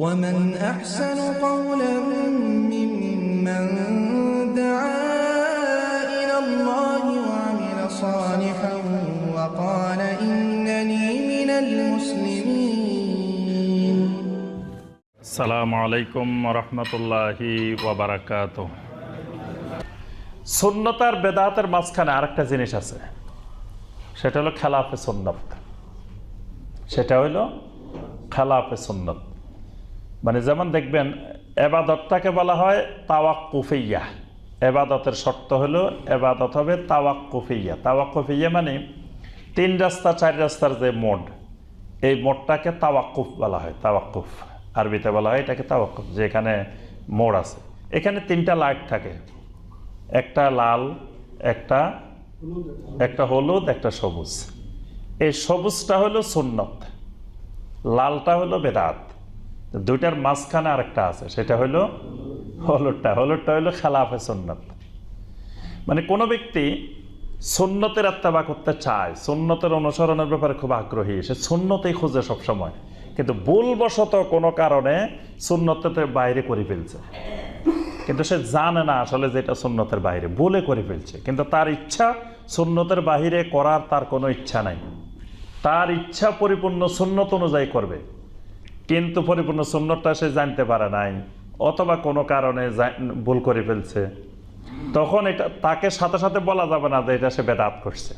ومن أحسن قولا ممن دعا إلى الله وعمل صالحا وقال إنني من المسلمين সালামু আলাইকুম রহমতুল্লাহি ওবরাকাত সুন্নতার বেদাতের মাঝখানে আরেকটা জিনিস আছে সেটা হলো খেলাফে সুন্নত সেটা হলো খেলাফে সুন্নত মানে যেমন দেখবেন, এবাদতটাকে বলা হয় তাওয়াক্কুফিয়া। এবাদতের শর্ত হলো এবাদত হবে তাওয়াক্কুফিয়া। তাওয়াক্কুফিয়া মানে তিন রাস্তা, চার রাস্তার যে মোড, এই মোড়টাকে তাওয়াক্কুফ বলা হয়, তাওয়াক্কুফ। আরবিতে বলা হয় এটাকে তাওয়াক্কুফ, যে এখানে মোড় আছে। এখানে তিনটা লাইট থাকে। একটা লাল, একটা একটা হলুদ, একটা সবুজ। এই সবুজটা হলো সুন্নত। লালটা হলো বেদাত। দুইটার মাঝখানে আরেকটা আছে, সেটা হলো হলুদটা। হলুদটা হলো খেলাফে সুন্নত। মানে কোনো ব্যক্তি সুন্নতের আত্মাবা করতে চায়, সুন্নতের অনুসরণের ব্যাপারে খুব আগ্রহী, সে সুন্নতেই খুঁজে সবসময়। কিন্তু ভুলবশত কোনো কারণে সুন্নতের বাইরে করে ফেলছে। কিন্তু সে জানে না আসলে যে এটা সুন্নতের বাইরে বলে করে ফেলছে। কিন্তু তার ইচ্ছা সুন্নতের বাহিরে করার তার কোনো ইচ্ছা নাই। তার ইচ্ছা পরিপূর্ণ সুন্নত অনুযায়ী করবে। কিন্তু পরিপূর্ণ সুন্নতটা সে জানতে পারে নাই, অথবা কোনো কারণে ভুল করে ফেলছে। তখন এটা তাকে সাথে সাথে বলা যাবে না যে এটা সে বেদাত করছে।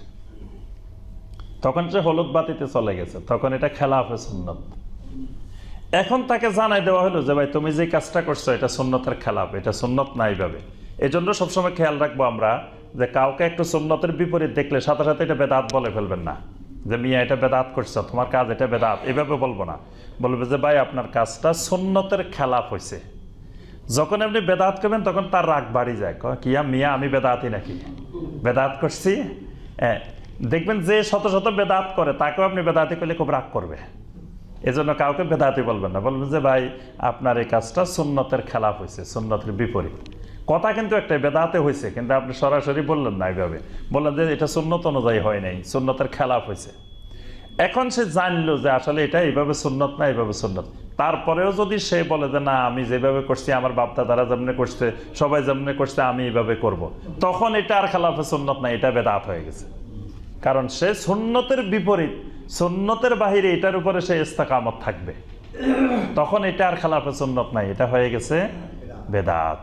তখন সে হলুদ বাতিতে চলে গেছে। তখন এটা খেলাফে সুন্নত। এখন তাকে জানাই দেওয়া হলো যে, ভাই, তুমি যে কাজটা করছ, এটা সুন্নতের খেলাফ। এটা সুন্নত না এইভাবে। এই জন্য সবসময় খেয়াল রাখব আমরা যে, কাউকে একটু সুন্নতের বিপরীত দেখলে সাথে সাথে এটা বেদাত বলে ফেলবেন না। যে মিয়া এটা বেদাত করছ তোমার কাজ এটা বেদাত এভাবে বলব না। বলবে যে ভাই আপনার কাজটা সুন্নতের খেলাফ হয়েছে যখন আপনি বেদাত করবেন তখন তার রাগ বাড়ি যায়। কয়, মিয়া আমি বেদাতি নাকি? বেদাত করছি? হ্যাঁ দেখবেন যে শত শত বেদাত করে তাকেও আপনি বেদাতি করলে খুব রাগ করবে। এজন্য কাউকে বেদাতি বলবেন না। বলবেন যে ভাই আপনার এই কাজটা সুন্নতের খেলাফ হয়েছে সুন্নতের বিপরীত। কথা কিন্তু একটা বেদাতে হয়েছে কিন্তু আপনি সরাসরি বললেন না এইভাবে বললেন যে এটা সুন্নত অনুযায়ী হয় নাই, সুন্নতের খেলাফ হয়েছে এখন সে জানলো যে আসলে এটা এইভাবে সুন্নত না এইভাবে সুন্নত। তারপরেও যদি সে বলে যে না, আমি যেভাবে করছি, আমার বাপদাদারা যেমনি করছে, সবাই যেমনি করছে, আমি এইভাবে করব। তখন এটা আর খেলাফে সুন্নত না, এটা বেদাত হয়ে গেছে। কারণ সে সুন্নতের বিপরীত, সুন্নতের বাহিরে এটার উপরে সে ইস্তাকামত থাকবে। তখন এটা আর খেলাফে সুন্নত নাই, এটা হয়ে গেছে বেদাত।